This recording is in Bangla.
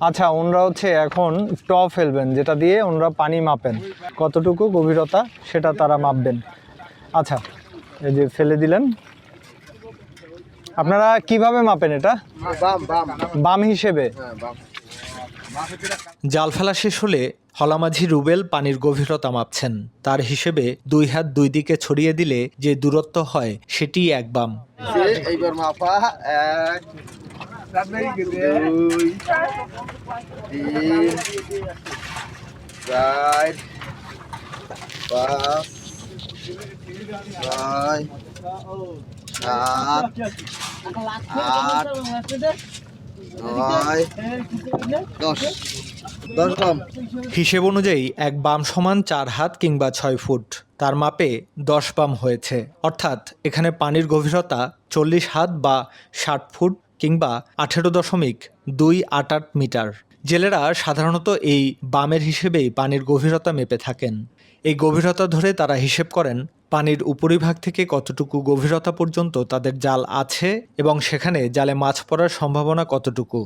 আচ্ছা ওনরা হচ্ছে এখন ট ফেলবেন যেটা দিয়ে ওনরা পানি মাপেন। কতটুকু গভীরতা সেটা তারা মাপবেন। আচ্ছা এই যে ফেলে দিলেন। আপনারা কীভাবে মাপেন এটা? বাম বাম। বাম হিসেবে। হ্যাঁ জাল ফেলা শেষ হলে হলামাঝি রুবেল পানির গভীরতা মাপছেন। তার হিসেবে দুই হাত দুই দিকে ছড়িয়ে দিলে যে দূরত্ব হয় সেটি এক বাম। এইবার মাপা এক দুই তিন চার পাঁচ ছয় সাত আট হিসেব অনুযায়ী এক বাম সমান চার হাত কিংবা ছয় ফুট। তার মাপে দশ বাম হয়েছে। অর্থাৎ এখানে পানির গভীরতা চল্লিশ হাত বা ষাট ফুট কিংবা আঠেরো দশমিক দুই আট আট মিটার। জেলেরা সাধারণত এই বামের হিসেবেই পানির গভীরতা মেপে থাকেন। এই গভীরতা ধরে তারা হিসেব করেন পানির উপরিভাগ থেকে কতটুকু গভীরতা পর্যন্ত তাদের জাল আছে এবং সেখানে জালে মাছ পড়ার সম্ভাবনা কতটুকু।